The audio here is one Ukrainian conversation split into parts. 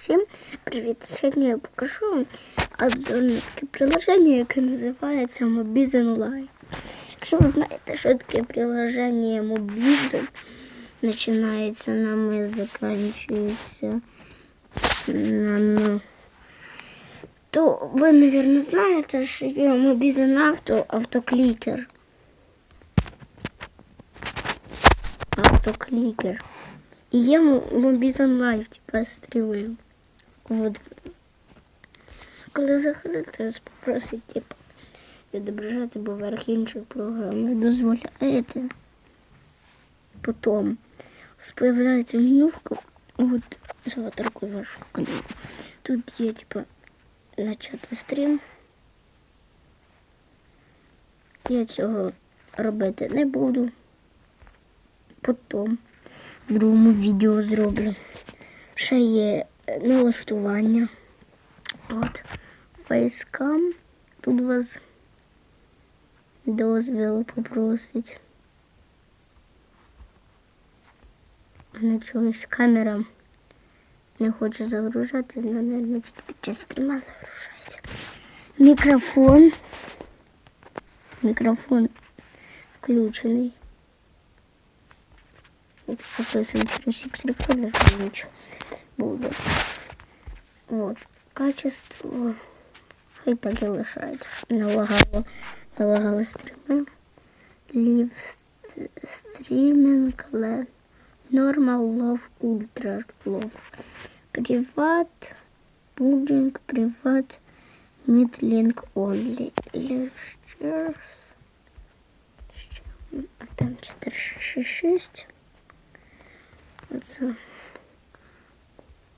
Всім привіт! Сьогодні я покажу вам обзор на таке приложення, яке називається Mobizen Live. Якщо ви знаєте, що таке приложення Mobizen, починається на ми, закінчується на ну. То ви, мабуть, знаєте, що є Mobizen Auto автоклікер. Автоклікер. І є Mobizen Live, типа стріми. Вот. Коли заходите, попросить, типу, відображати поверх інших програм. Ви дозволяєте. Потім появляється менюшка от з аватаркою вашого каналу. Тут є, типа, начати стрім. Я цього робити не буду. Потім в другому відео зроблю. Ще є налаштування. От фейскам. Тут вас дозвіл попросить. Не чогось камера не хоче загружати, але не тільки під час стріма загружається. Мікрофон. Мікрофон включений. Это записываем через X рекордер, ничего буде. Вот. Качество. Хай так і лишається. щоб Не лагало, не лагали стріми. Лів стрімінг, ле. Нормал, лов, ультра, лов. Приват, пудинг, приват, мідлінг, онлі. Лівшерс. А там 466. Це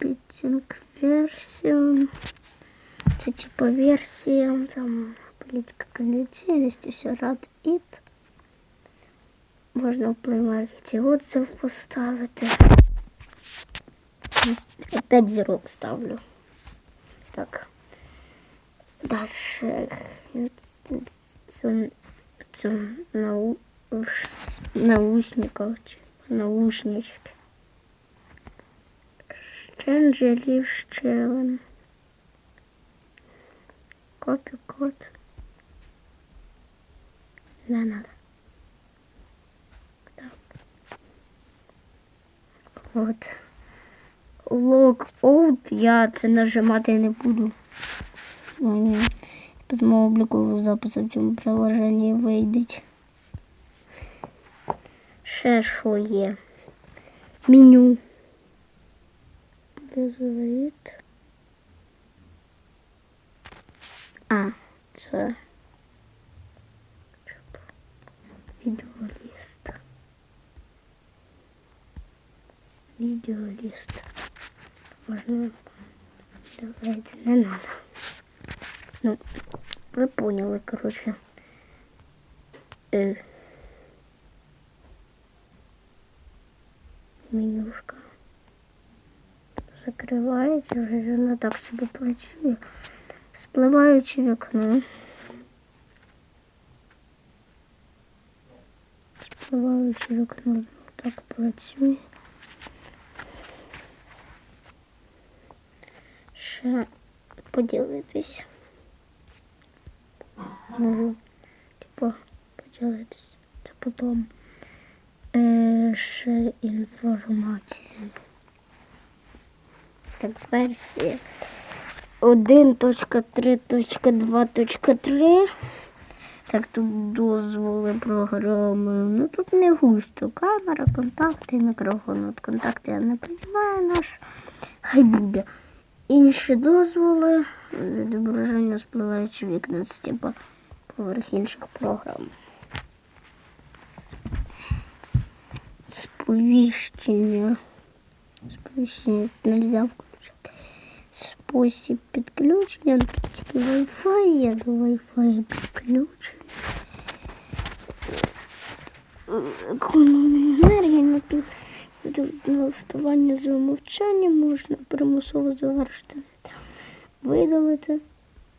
пітінг версія. Це типа версія, там політика конвенційності, все рад іт. Можна в плеймаркеті отзыв поставити. Опять зірок ставлю. Так. Дальше це, це нау, наушников, наушнички. Ченджелів щелен. Копі код. Не надо. Так. От. Лог out я це нажимати не буду. Ні. Без мого облікового запису в цьому приложенні вийдеть. Ще що є? Меню. Безвид. А, це відеоліст. Відеоліст. Можна давайте не надо. Ну, ви поняли, короче. Е. Менюшка. Закривається, вже вона так собі працює, спливаючи вікно. Спливаючи вікно так працює. Ще поділитись. Можу типу поділитись. Це потім е, ще інформація так, версія 1.3.2.3. Так, тут дозволи програми. Ну тут не густо. Камера, контакти, мікрофон. От контакти я не приймаю наш. Хай буде. Інші дозволи, відображення спливаючи вікна, це типа поверх інших програм. Сповіщення. Сповіщення нельзя включити спосіб підключення. Тут Wi-Fi, я до Wi-Fi. Економія енергії, ну тут налаштування за умовчання можна примусово завершити, видалити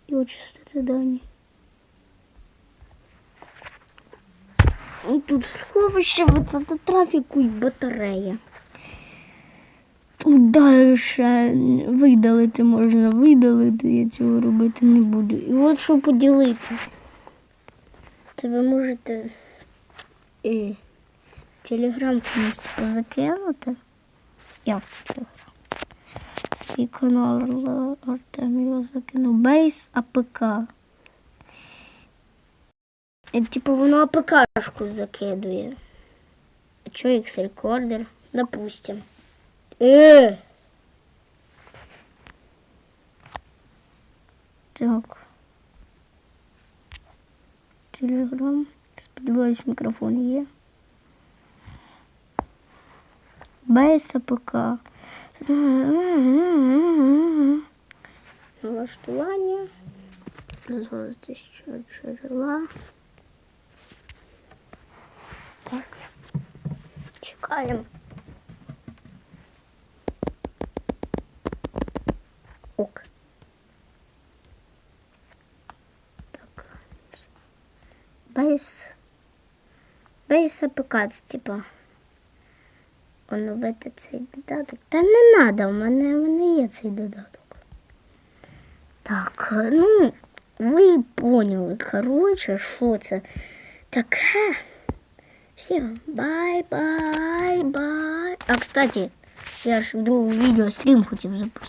і очистити дані. Тут сховище, витрата трафіку і батарея. Далі видалити можна видалити, я цього робити не буду. І от що поділитись. Це ви можете і телеграм комусь типу, закинути. Я в телеграм. Свій канал Артем його закинув. Бейс АПК. І, типу воно АПКшку закидує. А чо X рекордер? Допустим. Е. Так. Телеграм. Сподіваюсь, мікрофон є. Бейс АПК. Налаштування. Дозволити що джерела. Так. Чекаємо. Бейс. Бейс АПК, це, типа. Оновити цей додаток. Та не треба, у мене, у мене є цей додаток. Так, ну, ви поняли, коротше, що це таке. Всем бай-бай-бай. А, кстати, я ж в другому відео стрім хотів запустити.